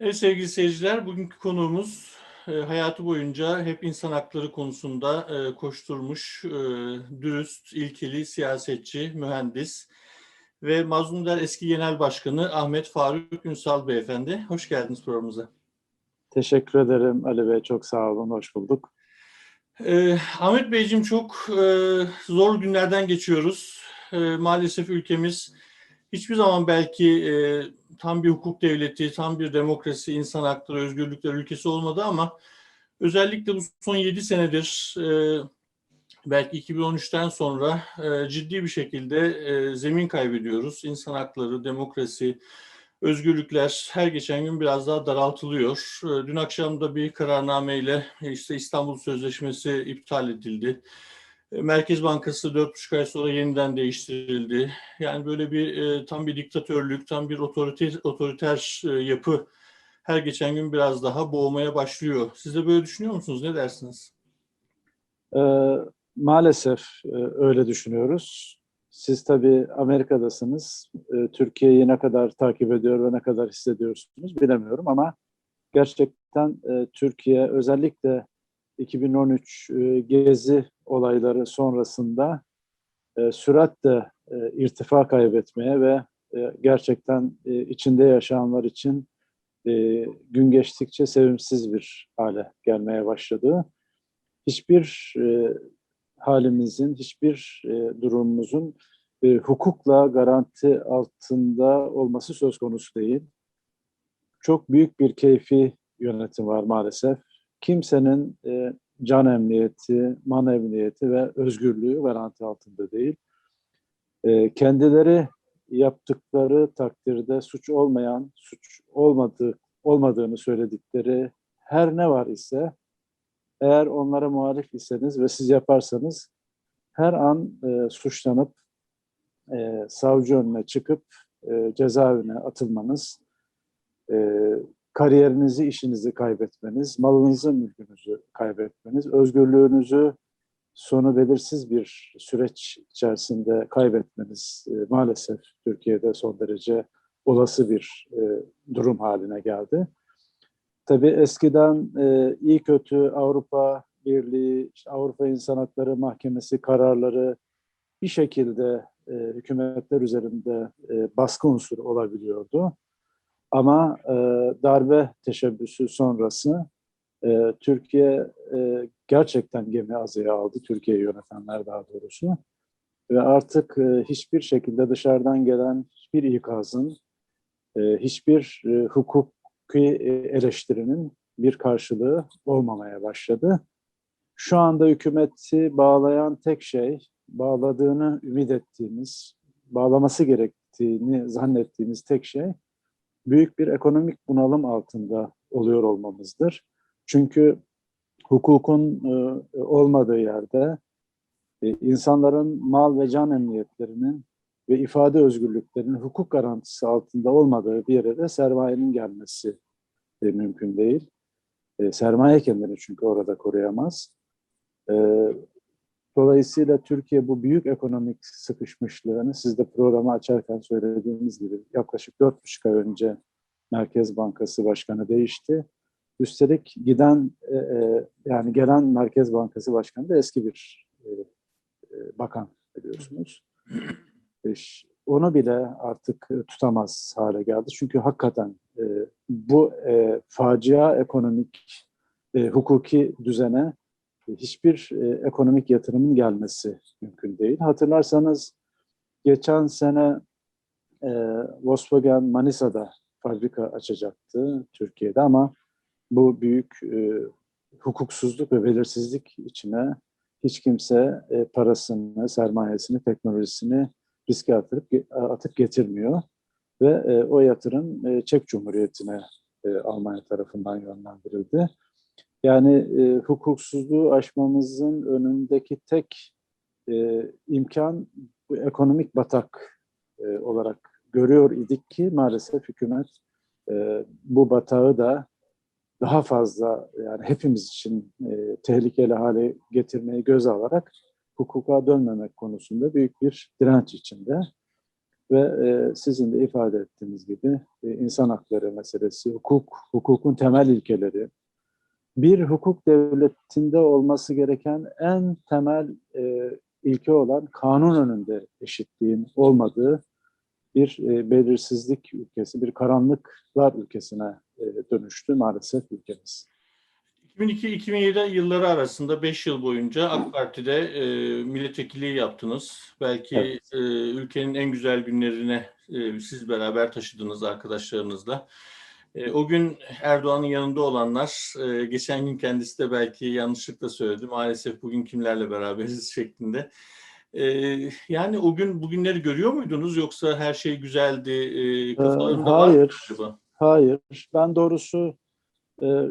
Evet sevgili seyirciler, bugünkü konuğumuz e, hayatı boyunca hep insan hakları konusunda e, koşturmuş, e, dürüst, ilkeli siyasetçi, mühendis ve Mazlum Der eski genel başkanı Ahmet Faruk Ünsal Beyefendi. Hoş geldiniz programımıza. Teşekkür ederim Ali Bey, çok sağ olun, hoş bulduk. E, Ahmet Beyciğim çok e, zor günlerden geçiyoruz. E, maalesef ülkemiz hiçbir zaman belki e, tam bir hukuk devleti, tam bir demokrasi, insan hakları, özgürlükler ülkesi olmadı ama özellikle bu son 7 senedir e, belki 2013'ten sonra e, ciddi bir şekilde e, zemin kaybediyoruz. İnsan hakları, demokrasi, özgürlükler her geçen gün biraz daha daraltılıyor. E, dün akşam da bir kararnameyle işte İstanbul Sözleşmesi iptal edildi. E, Merkez Bankası 4,5 ay sonra yeniden değiştirildi. Yani böyle bir e, tam bir diktatörlük, tam bir otoriter, otoriter e, yapı her geçen gün biraz daha boğmaya başlıyor. Siz de böyle düşünüyor musunuz? Ne dersiniz? Ee, maalesef e, öyle düşünüyoruz. Siz tabii Amerika'dasınız. E, Türkiye'yi ne kadar takip ediyor ve ne kadar hissediyorsunuz bilemiyorum ama gerçekten e, Türkiye özellikle 2013 e, Gezi olayları sonrasında e, süratle e, irtifa kaybetmeye ve e, gerçekten içinde yaşayanlar için gün geçtikçe sevimsiz bir hale gelmeye başladı. Hiçbir halimizin, hiçbir durumumuzun hukukla garanti altında olması söz konusu değil. Çok büyük bir keyfi yönetim var maalesef. Kimsenin e, can emniyeti, mal emniyeti ve özgürlüğü garanti altında değil. E, kendileri yaptıkları takdirde suç olmayan, suç olmadığı, olmadığını söyledikleri her ne var ise eğer onlara muhalif iseniz ve siz yaparsanız her an e, suçlanıp e, savcı önüne çıkıp e, cezaevine atılmanız, e, kariyerinizi, işinizi kaybetmeniz, malınızı, mülkünüzü kaybetmeniz, özgürlüğünüzü sonu belirsiz bir süreç içerisinde kaybetmeniz e, maalesef Türkiye'de son derece olası bir e, durum haline geldi. Tabii eskiden e, iyi kötü Avrupa Birliği, işte Avrupa İnsan Hakları Mahkemesi kararları bir şekilde e, hükümetler üzerinde e, baskı unsuru olabiliyordu. Ama e, darbe teşebbüsü sonrası e, Türkiye e, gerçekten gemi azıya aldı, Türkiye'yi yönetenler daha doğrusu. Ve artık e, hiçbir şekilde dışarıdan gelen hiçbir ikazın, e, hiçbir e, hukuki eleştirinin bir karşılığı olmamaya başladı. Şu anda hükümeti bağlayan tek şey, bağladığını ümit ettiğimiz, bağlaması gerektiğini zannettiğimiz tek şey, büyük bir ekonomik bunalım altında oluyor olmamızdır. Çünkü hukukun e, olmadığı yerde e, insanların mal ve can emniyetlerinin ve ifade özgürlüklerinin hukuk garantisi altında olmadığı bir yere de sermayenin gelmesi e, mümkün değil. sermaye kendini çünkü orada koruyamaz. Dolayısıyla Türkiye bu büyük ekonomik sıkışmışlığını siz de programı açarken söylediğiniz gibi yaklaşık dört buçuk ay önce Merkez Bankası Başkanı değişti. Üstelik giden e, e, yani gelen Merkez Bankası Başkanı da eski bir e, e, bakan biliyorsunuz. E, onu bile artık tutamaz hale geldi. Çünkü hakikaten e, bu e, facia ekonomik, e, hukuki düzene hiçbir e, ekonomik yatırımın gelmesi mümkün değil. Hatırlarsanız geçen sene e, Volkswagen Manisa'da fabrika açacaktı Türkiye'de ama bu büyük e, hukuksuzluk ve belirsizlik içine hiç kimse e, parasını, sermayesini, teknolojisini riske atıp, atıp getirmiyor. Ve e, o yatırım e, Çek Cumhuriyeti'ne e, Almanya tarafından yönlendirildi. Yani e, hukuksuzluğu aşmamızın önündeki tek e, imkan bu ekonomik batak e, olarak görüyor idik ki maalesef hükümet e, bu batağı da daha fazla yani hepimiz için e, tehlikeli hale getirmeyi göz alarak hukuka dönmemek konusunda büyük bir direnç içinde. Ve e, sizin de ifade ettiğiniz gibi e, insan hakları meselesi, hukuk, hukukun temel ilkeleri, bir hukuk devletinde olması gereken en temel e, ilke olan kanun önünde eşitliğin olmadığı bir e, belirsizlik ülkesi, bir karanlıklar ülkesine e, dönüştü maalesef ülkemiz. 2002-2007 yılları arasında 5 yıl boyunca AK Parti'de e, milletvekilliği yaptınız. Belki Evet. e, ülkenin en güzel günlerine e, siz beraber taşıdınız arkadaşlarınızla. E, o gün Erdoğan'ın yanında olanlar, e, geçen gün kendisi de belki yanlışlıkla söyledi. Maalesef bugün kimlerle beraberiz şeklinde. E, yani o gün bugünleri görüyor muydunuz yoksa her şey güzeldi? Kafalarında var mı hayır. acaba? Hayır, ben doğrusu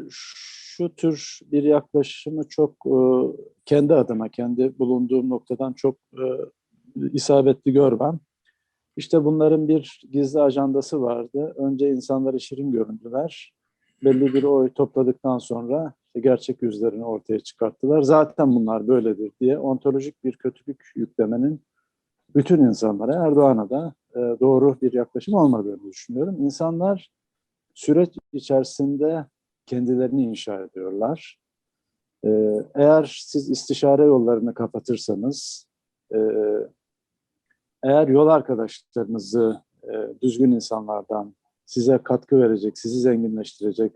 şu tür bir yaklaşımı çok kendi adıma, kendi bulunduğum noktadan çok isabetli görmem. İşte bunların bir gizli ajandası vardı. Önce insanları şirin göründüler. Belli bir oy topladıktan sonra gerçek yüzlerini ortaya çıkarttılar. Zaten bunlar böyledir diye ontolojik bir kötülük yüklemenin bütün insanlara, Erdoğan'a da e, doğru bir yaklaşım olmadığını düşünüyorum. İnsanlar süreç içerisinde kendilerini inşa ediyorlar. Ee, eğer siz istişare yollarını kapatırsanız, e, eğer yol arkadaşlarınızı e, düzgün insanlardan size katkı verecek, sizi zenginleştirecek,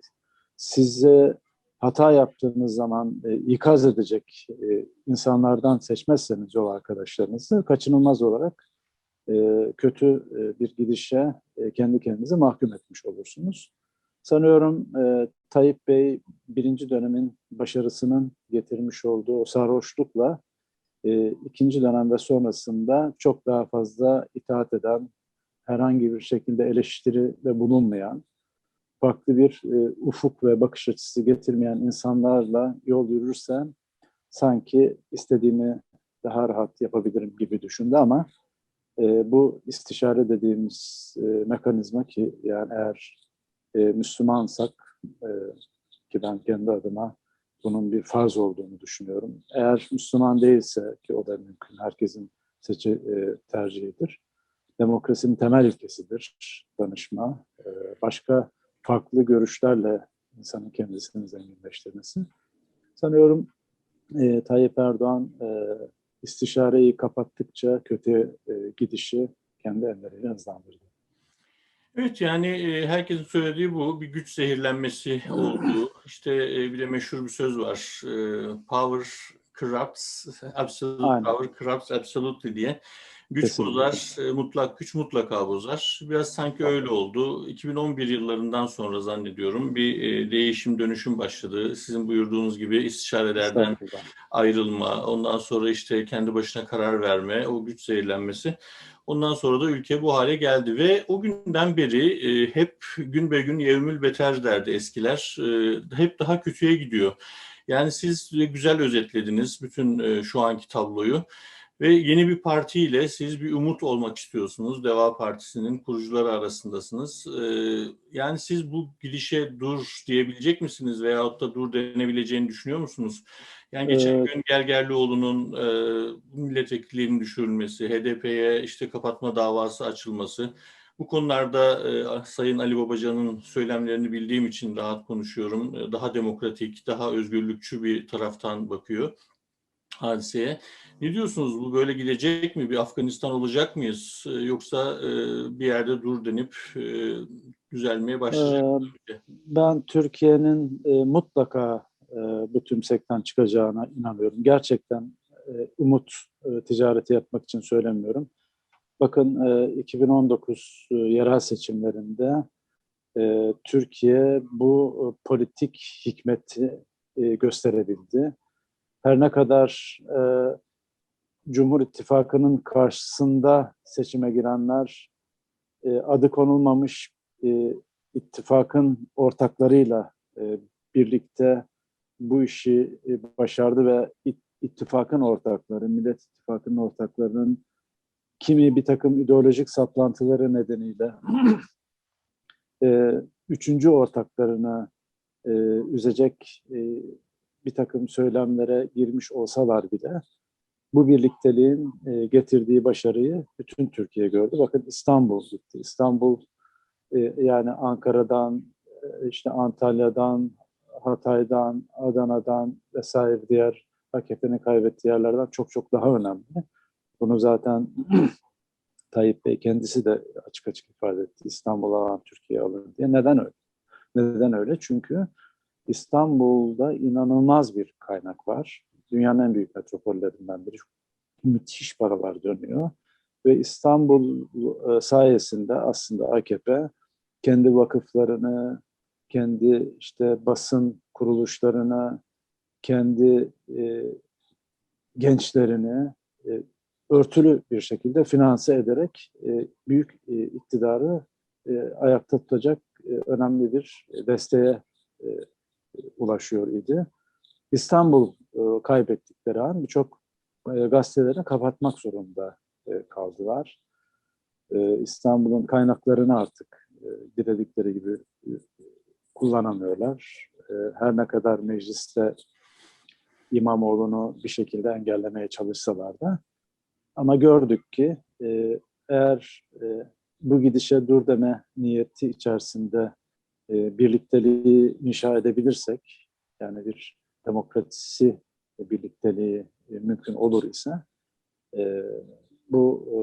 size hata yaptığınız zaman e, ikaz edecek e, insanlardan seçmezseniz yol arkadaşlarınızı kaçınılmaz olarak e, kötü e, bir gidişe e, kendi kendinizi mahkum etmiş olursunuz. Sanıyorum e, Tayyip Bey birinci dönemin başarısının getirmiş olduğu o sarhoşlukla e, ikinci dönem sonrasında çok daha fazla itaat eden, herhangi bir şekilde eleştiride bulunmayan, farklı bir e, ufuk ve bakış açısı getirmeyen insanlarla yol yürürsem sanki istediğimi daha rahat yapabilirim gibi düşündü ama e, bu istişare dediğimiz e, mekanizma ki yani eğer e, Müslümansak e, ki ben kendi adıma bunun bir farz olduğunu düşünüyorum. Eğer Müslüman değilse ki o da mümkün herkesin seçi e, tercihidir. Demokrasinin temel ilkesidir danışma. E, başka farklı görüşlerle insanın kendisini zenginleştirmesi. Sanıyorum e, Tayyip Erdoğan e, istişareyi kapattıkça kötü e, gidişi kendi elleriyle hızlandırdı. Evet yani e, herkesin söylediği bu bir güç zehirlenmesi oldu. İşte e, bir de meşhur bir söz var. E, power corrupts, absolute Aynen. power corrupts absolutely diye. Güç Kesinlikle. bozar, e, mutlak güç mutlaka bozar. Biraz sanki öyle oldu. 2011 yıllarından sonra zannediyorum bir e, değişim dönüşüm başladı. Sizin buyurduğunuz gibi istişarelerden ayrılma, ondan sonra işte kendi başına karar verme, o güç zehirlenmesi. Ondan sonra da ülke bu hale geldi ve o günden beri e, hep gün be gün yevmül beter derdi eskiler. E, hep daha kötüye gidiyor. Yani siz güzel özetlediniz bütün e, şu anki tabloyu. Ve yeni bir partiyle siz bir umut olmak istiyorsunuz. Deva Partisi'nin kurucuları arasındasınız. E, yani siz bu gidişe dur diyebilecek misiniz veyahut da dur denebileceğini düşünüyor musunuz? Yani geçen Ee, gün Gergerlioğlu'nun e, milletvekilliğinin düşürülmesi, HDP'ye işte kapatma davası açılması, bu konularda e, Sayın Ali Babacan'ın söylemlerini bildiğim için rahat konuşuyorum. E, Daha demokratik, daha özgürlükçü bir taraftan bakıyor hadiseye. Ne diyorsunuz? Bu böyle gidecek mi? Bir Afganistan olacak mıyız? E, Yoksa e, bir yerde dur denip e, düzelmeye başlayacak mı? ülke? Ben Türkiye'nin e, mutlaka e, bu tümsekten çıkacağına inanıyorum. Gerçekten e, umut e, ticareti yapmak için söylemiyorum. Bakın e, 2019 e, yerel seçimlerinde e, Türkiye bu e, politik hikmeti e, gösterebildi. Her ne kadar e, Cumhur İttifakı'nın karşısında seçime girenler e, adı konulmamış e, ittifakın ortaklarıyla e, birlikte bu işi e, başardı ve it- ittifakın ortakları, Millet İttifakı'nın ortaklarının kimi bir takım ideolojik saplantıları nedeniyle e, üçüncü ortaklarını e, üzecek e, bir takım söylemlere girmiş olsalar bile bu birlikteliğin e, getirdiği başarıyı bütün Türkiye gördü. Bakın İstanbul gitti. İstanbul e, yani Ankara'dan, e, işte Antalya'dan, Hatay'dan, Adana'dan vesaire diğer AKP'nin kaybettiği yerlerden çok çok daha önemli. Bunu zaten Tayyip Bey kendisi de açık açık ifade etti. İstanbul'a alan Türkiye alın diye. Neden öyle? Neden öyle? Çünkü İstanbul'da inanılmaz bir kaynak var. Dünyanın en büyük metropollerinden biri. Müthiş paralar dönüyor. Ve İstanbul e, sayesinde aslında AKP kendi vakıflarını, kendi işte basın kuruluşlarını, kendi e, gençlerini e, örtülü bir şekilde finanse ederek e, büyük e, iktidarı e, ayakta tutacak e, önemli bir desteğe e, ulaşıyor idi. İstanbul e, kaybettikleri an birçok e, gazetelerini kapatmak zorunda e, kaldılar. E, İstanbul'un kaynaklarını artık e, diledikleri gibi kullanamıyorlar. Her ne kadar mecliste İmamoğlu'nu bir şekilde engellemeye çalışsalar da ama gördük ki eğer bu gidişe dur deme niyeti içerisinde birlikteliği inşa edebilirsek, yani bir demokrasi birlikteliği e, mümkün olur ise e, bu e,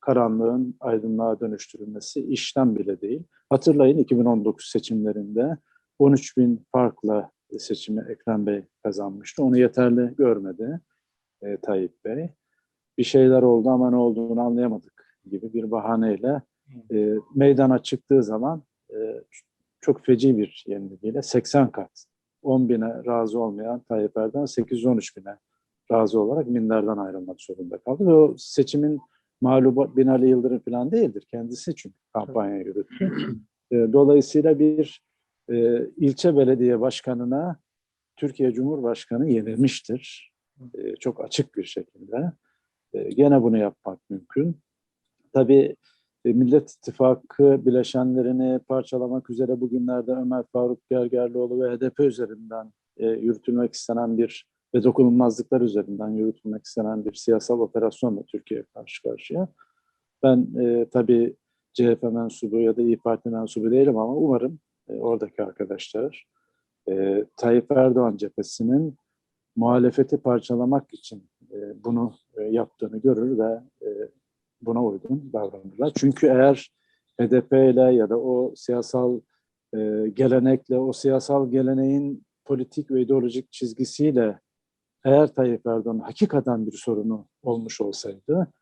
karanlığın aydınlığa dönüştürülmesi işten bile değil. Hatırlayın 2019 seçimlerinde 13 bin farkla seçimi Ekrem Bey kazanmıştı. Onu yeterli görmedi e, Tayyip Bey. Bir şeyler oldu ama ne olduğunu anlayamadık gibi bir bahaneyle e, meydana çıktığı zaman e, çok feci bir yenilgiyle 80 kat 10 bine razı olmayan Tayyip Erdoğan 813 bine razı olarak minderden ayrılmak zorunda kaldı. Ve o seçimin mağlubu Binali Yıldırım falan değildir. Kendisi çünkü kampanya yürüttü. E, dolayısıyla bir e, ilçe belediye başkanına Türkiye Cumhurbaşkanı yenilmiştir. E, çok açık bir şekilde. E, gene bunu yapmak mümkün. Tabii Millet İttifakı bileşenlerini parçalamak üzere bugünlerde Ömer Faruk Gergerlioğlu ve HDP üzerinden e, yürütülmek istenen bir ve dokunulmazlıklar üzerinden yürütülmek istenen bir siyasal operasyonla Türkiye karşı karşıya. Ben e, tabii CHP mensubu ya da İyi Parti mensubu değilim ama umarım e, oradaki arkadaşlar e, Tayyip Erdoğan cephesinin muhalefeti parçalamak için e, bunu e, yaptığını görür ve e, buna uygun davranırlar. Çünkü eğer HDP ile ya da o siyasal e, gelenekle, o siyasal geleneğin politik ve ideolojik çizgisiyle eğer Tayyip Erdoğan hakikaten bir sorunu olmuş olsaydı,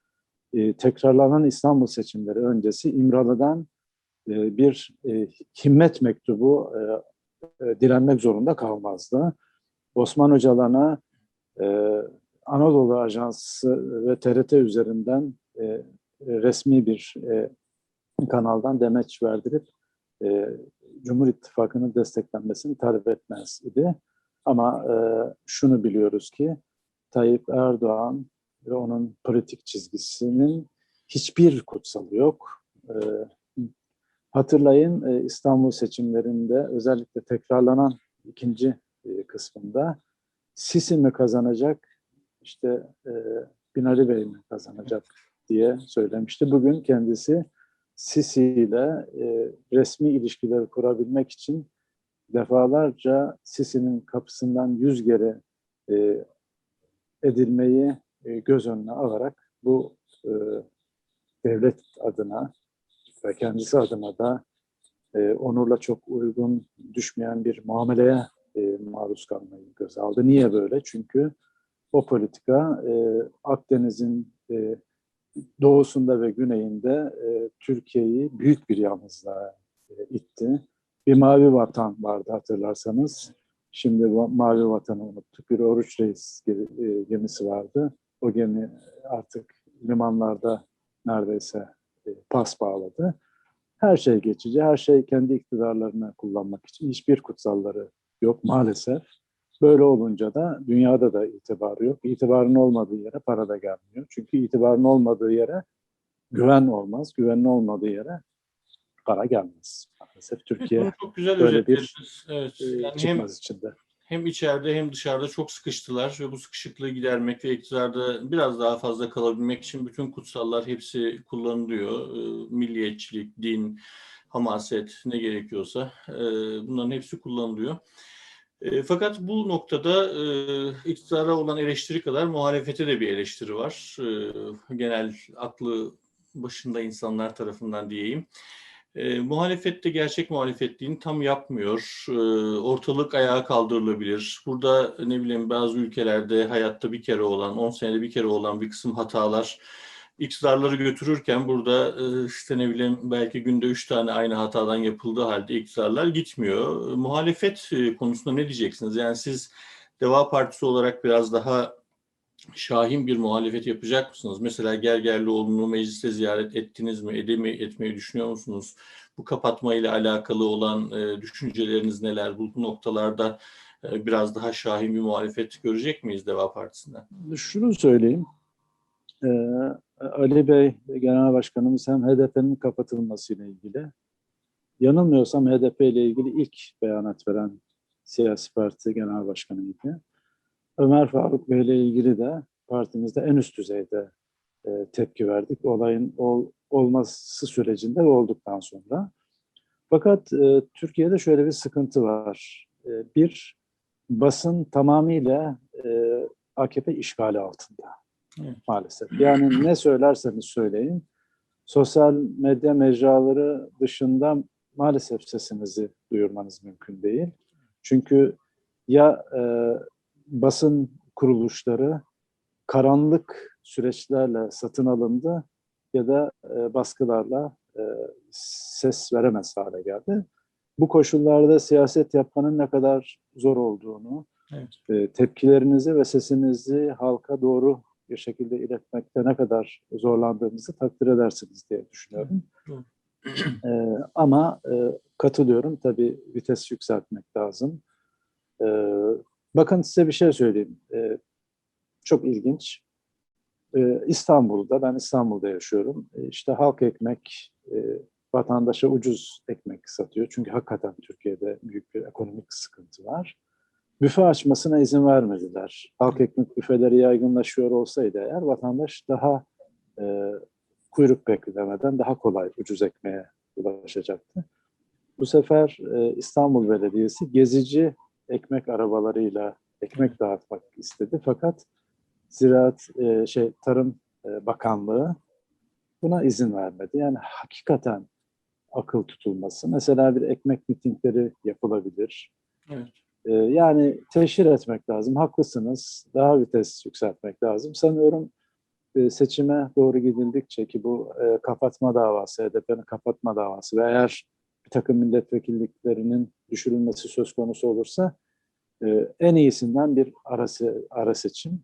e, tekrarlanan İstanbul seçimleri öncesi İmralı'dan e, bir e, himmet mektubu e, e, direnmek zorunda kalmazdı. Osman Öcalan'a e, Anadolu Ajansı ve TRT üzerinden e, resmi bir e, kanaldan demeç verdirip e, Cumhur İttifakı'nın desteklenmesini talep etmez idi. Ama e, şunu biliyoruz ki Tayyip Erdoğan ve onun politik çizgisinin hiçbir kutsalı yok. E, hatırlayın e, İstanbul seçimlerinde özellikle tekrarlanan ikinci e, kısmında Sisi mi kazanacak, işte e, Binali Bey mi kazanacak diye söylemişti. Bugün kendisi Sisi ile e, resmi ilişkileri kurabilmek için defalarca Sisi'nin kapısından yüz kere e, edilmeyi e, göz önüne alarak bu e, devlet adına ve kendisi adına da e, onurla çok uygun düşmeyen bir muameleye e, maruz kalmayı göz aldı. Niye böyle? Çünkü o politika e, Akdeniz'in e, doğusunda ve güneyinde e, Türkiye'yi büyük bir yalnızlığa e, itti. Bir mavi vatan vardı hatırlarsanız. Şimdi mavi vatanı unuttuk. Bir Oruç Reis e, gemisi vardı. O gemi artık limanlarda neredeyse e, pas bağladı. Her şey geçici, her şey kendi iktidarlarını kullanmak için. Hiçbir kutsalları yok maalesef. Böyle olunca da dünyada da itibarı yok. İtibarın olmadığı yere para da gelmiyor. Çünkü itibarın olmadığı yere güven olmaz. Güvenin olmadığı yere para gelmez. Maalesef Türkiye Bunu çok güzel böyle bir. Evet. e, Yani hem çıkmaz içinde. hem içeride hem dışarıda çok sıkıştılar ve bu sıkışıklığı gidermek ve iktidarda biraz daha fazla kalabilmek için bütün kutsallar hepsi kullanılıyor. E, milliyetçilik, din, hamaset ne gerekiyorsa e, bunların hepsi kullanılıyor. E, fakat bu noktada e, iktidara olan eleştiri kadar muhalefete de bir eleştiri var. E, genel aklı başında insanlar tarafından diyeyim. E, muhalefet de gerçek muhalefetliğini tam yapmıyor. E, ortalık ayağa kaldırılabilir. Burada ne bileyim bazı ülkelerde hayatta bir kere olan, 10 senede bir kere olan bir kısım hatalar iktidarları götürürken burada e, işte ne bileyim belki günde üç tane aynı hatadan yapıldığı halde iktidarlar gitmiyor. E, muhalefet e, konusunda ne diyeceksiniz? Yani siz Deva Partisi olarak biraz daha şahin bir muhalefet yapacak mısınız? Mesela Gergerlioğlu'nu mecliste ziyaret ettiniz mi? Edemi, etmeyi düşünüyor musunuz? Bu kapatma ile alakalı olan düşünceleriniz neler? Bu noktalarda biraz daha şahin bir muhalefet görecek miyiz Deva Partisi'nden? Şunu söyleyeyim. Ali Bey Genel Başkanımız hem HDP'nin kapatılmasıyla ilgili, yanılmıyorsam HDP ile ilgili ilk beyanat veren siyasi parti genel başkanıydı. Ömer Faruk Bey ile ilgili de partimizde en üst düzeyde e, tepki verdik. Olayın ol, olması sürecinde ve olduktan sonra. Fakat e, Türkiye'de şöyle bir sıkıntı var. E, bir, basın tamamıyla e, AKP işgali altında. Maalesef. Yani ne söylerseniz söyleyin, sosyal medya mecraları dışında maalesef sesinizi duyurmanız mümkün değil. Çünkü ya e, basın kuruluşları karanlık süreçlerle satın alındı ya da e, baskılarla e, ses veremez hale geldi. Bu koşullarda siyaset yapmanın ne kadar zor olduğunu, Evet. e, tepkilerinizi ve sesinizi halka doğru bir şekilde iletmekte ne kadar zorlandığımızı takdir edersiniz diye düşünüyorum. E, ama e, katılıyorum tabii vites yükseltmek lazım. E, bakın size bir şey söyleyeyim. E, çok ilginç. E, İstanbul'da, ben İstanbul'da yaşıyorum. E, işte halk ekmek e, vatandaşa ucuz ekmek satıyor. Çünkü hakikaten Türkiye'de büyük bir ekonomik sıkıntı var. Büfe açmasına izin vermediler. Halk ekmek büfeleri yaygınlaşıyor olsaydı eğer vatandaş daha e, kuyruk beklemeden daha kolay ucuz ekmeğe ulaşacaktı. Bu sefer e, İstanbul Belediyesi gezici ekmek arabalarıyla ekmek dağıtmak istedi. Fakat Ziraat e, şey Tarım e, Bakanlığı buna izin vermedi. Yani hakikaten akıl tutulması. Mesela bir ekmek mitingleri yapılabilir. Evet. Ee, yani teşhir etmek lazım. Haklısınız. Daha vites yükseltmek lazım. Sanıyorum e, seçime doğru gidildikçe ki bu e, kapatma davası, HDP'nin kapatma davası ve eğer bir takım milletvekilliklerinin düşürülmesi söz konusu olursa e, en iyisinden bir ara, ara seçim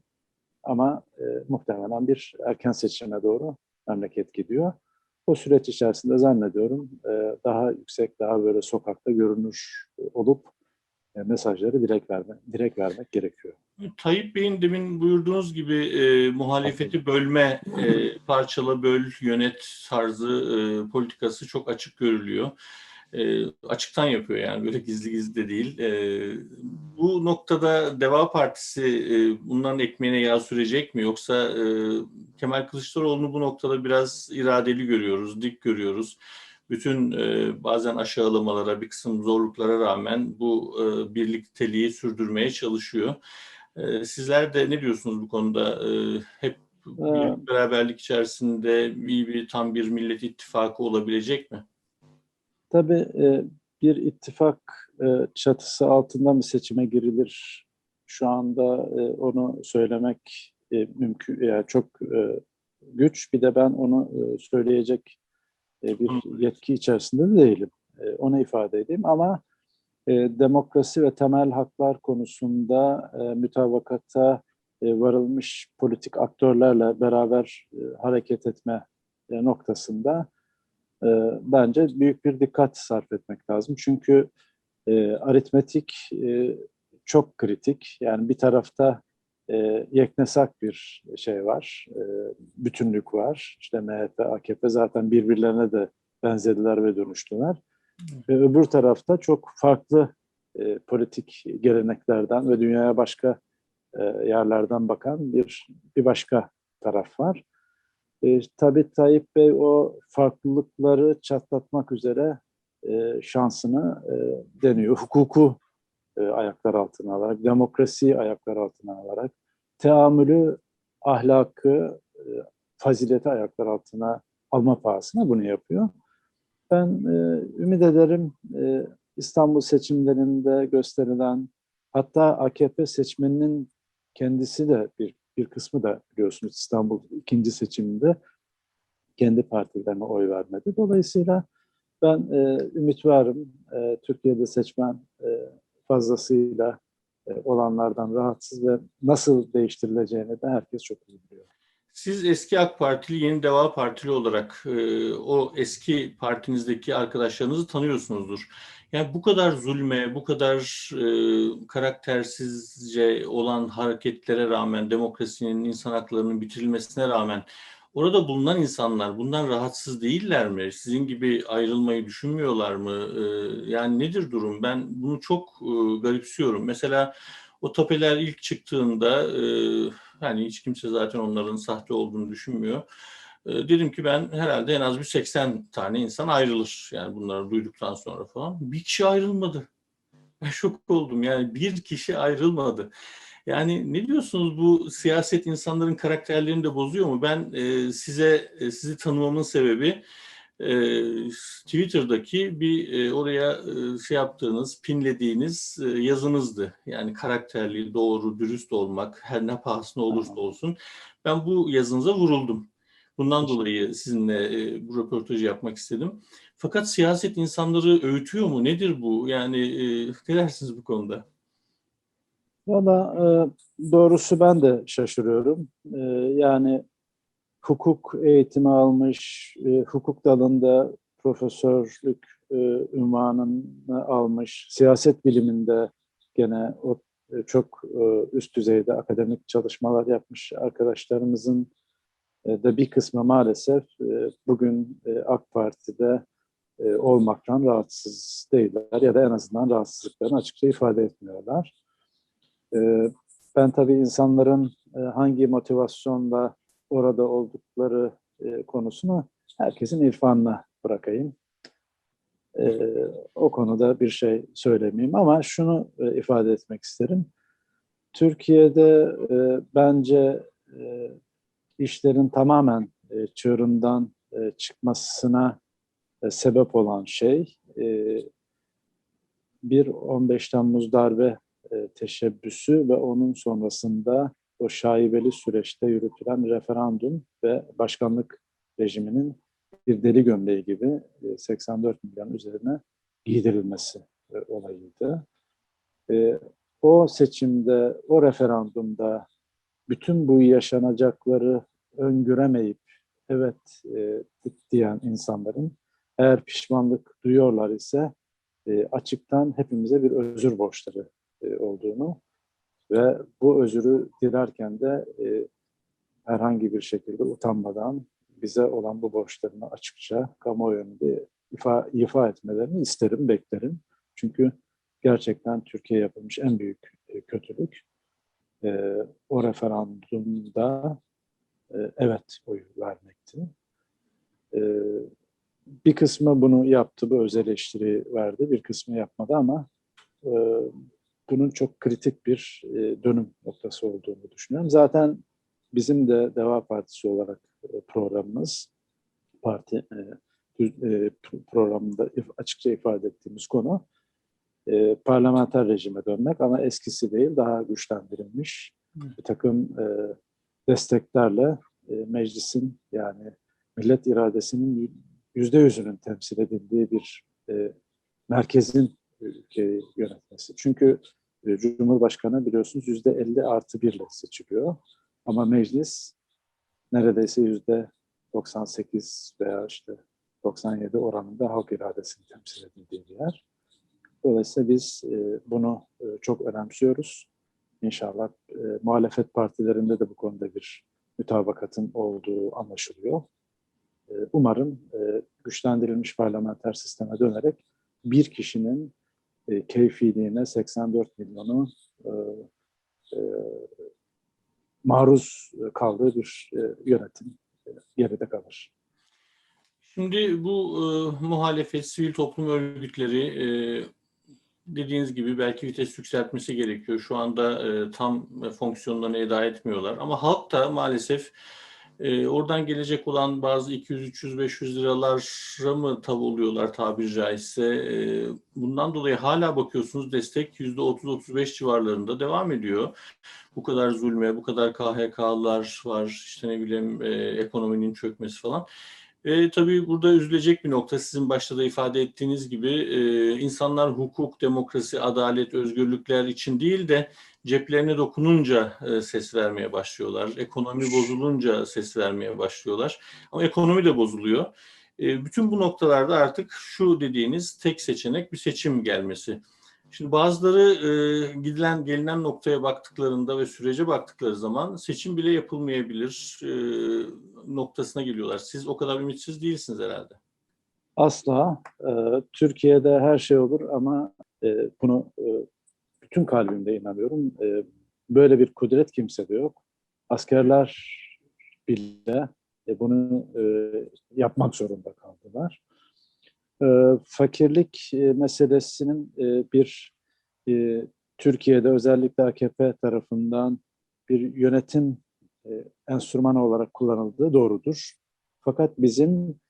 ama muhtemelen bir erken seçime doğru memleket gidiyor. O süreç içerisinde zannediyorum daha yüksek, daha böyle sokakta görünür olup mesajları direkt verme, direkt vermek gerekiyor. Tayyip Bey'in demin buyurduğunuz gibi e, muhalefeti bölme, e, parçala böl, yönet tarzı e, politikası çok açık görülüyor. E, açıktan yapıyor yani böyle gizli gizli de değil. E, bu noktada Deva Partisi e, bunların ekmeğine yağ sürecek mi? Yoksa e, Kemal Kılıçdaroğlu'nu bu noktada biraz iradeli görüyoruz, dik görüyoruz. Bütün e, bazen aşağılamalara, bir kısım zorluklara rağmen bu e, birlikteliği sürdürmeye çalışıyor. Ee, Sizler de ne diyorsunuz bu konuda? Ee, Hep bir beraberlik içerisinde iyi bir tam bir millet ittifakı olabilecek mi? Tabii e, bir ittifak e, çatısı altında mı seçime girilir? Şu anda e, onu söylemek e, mümkün, yani çok e, güç. Bir de ben onu e, söyleyecek e, bir yetki içerisinde de değilim. E, onu ifade edeyim ama e, demokrasi ve temel haklar konusunda e, mütabakata e, varılmış politik aktörlerle beraber e, hareket etme e, noktasında e, bence büyük bir dikkat sarf etmek lazım. Çünkü e, aritmetik e, çok kritik. Yani bir tarafta e, yeknesak bir şey var, e, bütünlük var. İşte MHP, AKP zaten birbirlerine de benzediler ve dönüştüler. Ve öbür tarafta çok farklı e, politik geleneklerden ve dünyaya başka e, yerlerden bakan bir bir başka taraf var. E, tabii Tayyip Bey o farklılıkları çatlatmak üzere e, şansını e, deniyor. Hukuku e, ayaklar altına alarak, demokrasiyi ayaklar altına alarak, teamülü, ahlakı, e, fazileti ayaklar altına alma pahasına bunu yapıyor. Ben e, ümit ederim e, İstanbul seçimlerinde gösterilen hatta AKP seçmeninin kendisi de bir bir kısmı da biliyorsunuz İstanbul ikinci seçiminde kendi partilerine oy vermedi. Dolayısıyla ben e, ümit varım. E, Türkiye'de seçmen e, fazlasıyla e, olanlardan rahatsız ve nasıl değiştirileceğini de herkes çok iyi biliyor. Siz eski AK Partili, yeni Deva Partili olarak e, o eski partinizdeki arkadaşlarınızı tanıyorsunuzdur. Yani bu kadar zulme, bu kadar e, karaktersizce olan hareketlere rağmen, demokrasinin, insan haklarının bitirilmesine rağmen orada bulunan insanlar bundan rahatsız değiller mi? Sizin gibi ayrılmayı düşünmüyorlar mı? E, yani nedir durum? Ben bunu çok e, garipsiyorum. Mesela o tapeler ilk çıktığında e, yani hiç kimse zaten onların sahte olduğunu düşünmüyor. E, dedim ki ben herhalde en az bir 80 tane insan ayrılır. Yani bunları duyduktan sonra falan. Bir kişi ayrılmadı. Ben şok oldum. Yani bir kişi ayrılmadı. Yani ne diyorsunuz bu siyaset insanların karakterlerini de bozuyor mu? Ben e, size e, sizi tanımamın sebebi e, Twitter'daki bir e, oraya e, şey yaptığınız, pinlediğiniz e, yazınızdı. Yani karakterli, doğru, dürüst olmak her ne pahasına olursa olsun. Ben bu yazınıza vuruldum. Bundan dolayı sizinle e, bu röportajı yapmak istedim. Fakat siyaset insanları öğütüyor mu? Nedir bu? Yani e, ne dersiniz bu konuda? Valla e, doğrusu ben de şaşırıyorum. E, yani hukuk eğitimi almış, e, hukuk dalında profesörlük e, ünvanını almış, siyaset biliminde gene o e, çok e, üst düzeyde akademik çalışmalar yapmış arkadaşlarımızın e, da bir kısmı maalesef e, bugün e, AK Parti'de e, olmaktan rahatsız değiller ya da en azından rahatsızlıklarını açıkça ifade etmiyorlar. E, ben tabii insanların e, hangi motivasyonla orada oldukları e, konusunu herkesin irfanına bırakayım. E, o konuda bir şey söylemeyeyim ama şunu e, ifade etmek isterim. Türkiye'de bence işlerin tamamen çığırından çıkmasına sebep olan şey bir 15 Temmuz darbe teşebbüsü ve onun sonrasında o şaibeli süreçte yürütülen referandum ve başkanlık rejiminin bir deli gömleği gibi 84 milyon üzerine giydirilmesi olayıydı. O seçimde, o referandumda bütün bu yaşanacakları öngöremeyip evet diyen insanların eğer pişmanlık duyuyorlar ise açıktan hepimize bir özür borçları olduğunu ve bu özürü dilerken de e, herhangi bir şekilde utanmadan bize olan bu borçlarını açıkça kamuoyuna ifa, ifa etmelerini isterim, beklerim. Çünkü gerçekten Türkiye yapılmış en büyük e, kötülük e, o referandumda e, evet oyu vermekti. E, bir kısmı bunu yaptı, bu öz eleştiri verdi, bir kısmı yapmadı ama e, bunun çok kritik bir e, dönüm noktası olduğunu düşünüyorum. Zaten bizim de Deva Partisi olarak e, programımız, parti e, programında açıkça ifade ettiğimiz konu parlamenter rejime dönmek ama eskisi değil daha güçlendirilmiş bir takım desteklerle meclisin yani millet iradesinin yüzde yüzünün temsil edildiği bir merkezin ülkeyi yönetmesi. Çünkü e, Cumhurbaşkanı biliyorsunuz yüzde 50 artı birle seçiliyor. Ama meclis neredeyse yüzde 98 veya işte 97 oranında halk iradesini temsil edildiği bir yer. Dolayısıyla biz e, bunu e, çok önemsiyoruz. İnşallah muhalefet partilerinde de bu konuda bir mütabakatın olduğu anlaşılıyor. Umarım güçlendirilmiş parlamenter sisteme dönerek bir kişinin e, keyfiliğine 84 milyonu e, e, maruz kaldığı bir e, yönetim e, geride kalır. Şimdi bu e, muhalefet, sivil toplum örgütleri e, dediğiniz gibi belki vites yükseltmesi gerekiyor. Şu anda e, tam fonksiyonlarını eda etmiyorlar. Ama halk da maalesef e, oradan gelecek olan bazı 200, 300, 500 liralara mı tav oluyorlar tabiri caizse. E, bundan dolayı hala bakıyorsunuz destek %30-35 civarlarında devam ediyor. Bu kadar zulme, bu kadar KHK'lar var, işte ne bileyim e, ekonominin çökmesi falan. E, tabii burada üzülecek bir nokta sizin başta da ifade ettiğiniz gibi e, insanlar hukuk, demokrasi, adalet, özgürlükler için değil de ceplerine dokununca e, ses vermeye başlıyorlar. Ekonomi bozulunca ses vermeye başlıyorlar. Ama ekonomi de bozuluyor. E, bütün bu noktalarda artık şu dediğiniz tek seçenek bir seçim gelmesi. Şimdi bazıları e, gidilen gelinen noktaya baktıklarında ve sürece baktıkları zaman seçim bile yapılmayabilir e, noktasına geliyorlar. Siz o kadar ümitsiz değilsiniz herhalde. Asla. E, Türkiye'de her şey olur ama e, bunu e, bütün kalbimde inanıyorum. E, böyle bir kudret kimsede yok. Askerler bile e, bunu e, yapmak zorunda kaldılar. E, fakirlik e, meselesinin e, bir e, Türkiye'de özellikle AKP tarafından bir yönetim e, enstrümanı olarak kullanıldığı doğrudur. Fakat bizim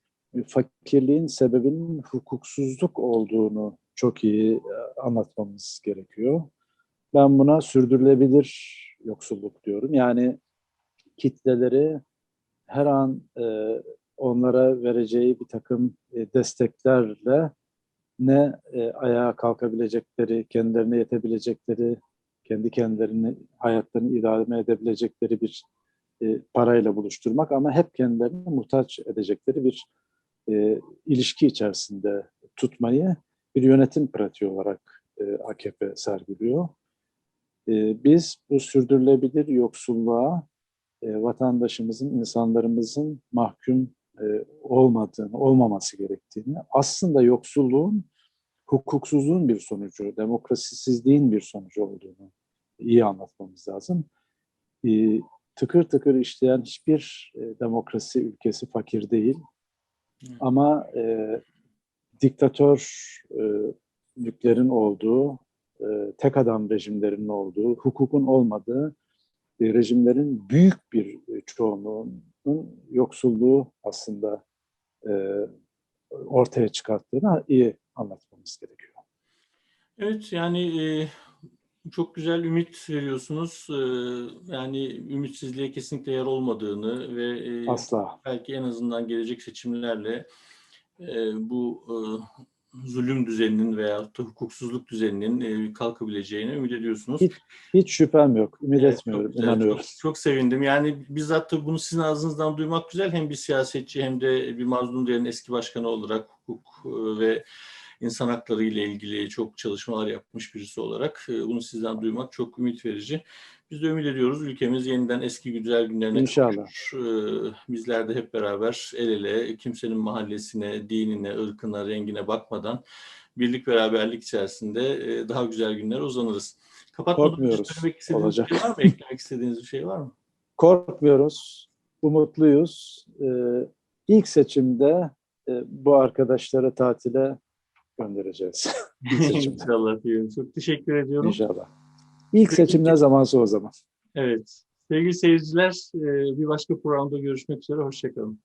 fakirliğin sebebinin hukuksuzluk olduğunu çok iyi e, anlatmamız gerekiyor. Ben buna sürdürülebilir yoksulluk diyorum. Yani kitleleri her an e, onlara vereceği bir takım e, desteklerle ne e, ayağa kalkabilecekleri, kendilerine yetebilecekleri, kendi kendilerini hayatlarını idame edebilecekleri bir e, parayla buluşturmak ama hep kendilerini muhtaç edecekleri bir e, ilişki içerisinde tutmayı bir yönetim pratiği olarak e, AKP sergiliyor. Biz bu sürdürülebilir yoksulluğa vatandaşımızın, insanlarımızın mahkum olmadığını, olmaması gerektiğini, aslında yoksulluğun hukuksuzluğun bir sonucu, demokrasisizliğin bir sonucu olduğunu iyi anlatmamız lazım. E, tıkır tıkır işleyen hiçbir e, demokrasi ülkesi fakir değil. Ama e, diktatörlüklerin olduğu, e, tek adam rejimlerinin olduğu, hukukun olmadığı e, rejimlerin büyük bir e, çoğunluğunun yoksulluğu aslında e, ortaya çıkarttığını iyi anlatmamız gerekiyor. Evet yani e, çok güzel ümit veriyorsunuz. E, yani ümitsizliğe kesinlikle yer olmadığını ve e, Asla. belki en azından gelecek seçimlerle e, bu e, zulüm düzeninin veya da hukuksuzluk düzeninin e, kalkabileceğine ümit ediyorsunuz. Hiç, hiç şüphem yok. Ümit Evet, etmiyorum. çok inanıyorum. Çok, çok sevindim. Yani bizzat da bunu sizin ağzınızdan duymak güzel. Hem bir siyasetçi hem de bir mazlum değerin eski başkanı olarak hukuk e, ve insan hakları ile ilgili çok çalışmalar yapmış birisi olarak e, bunu sizden duymak çok ümit verici. Biz de ümit ediyoruz ülkemiz yeniden eski güzel günlerine İnşallah. kavuşur. E, Bizler de hep beraber el ele kimsenin mahallesine, dinine, ırkına, rengine bakmadan birlik beraberlik içerisinde e, daha güzel günler uzanırız. Kapatmadan önce söylemek istediğiniz Olacak. bir şey var mı? Eklemek istediğiniz bir şey var mı? Korkmuyoruz. Umutluyuz. Ee, ilk seçimde e, bu arkadaşları tatile göndereceğiz. İnşallah diyorum. Çok teşekkür ediyorum. İnşallah. İlk seçim ne zamansa o zaman. Evet. Sevgili seyirciler, e, bir başka programda görüşmek üzere. Hoşçakalın.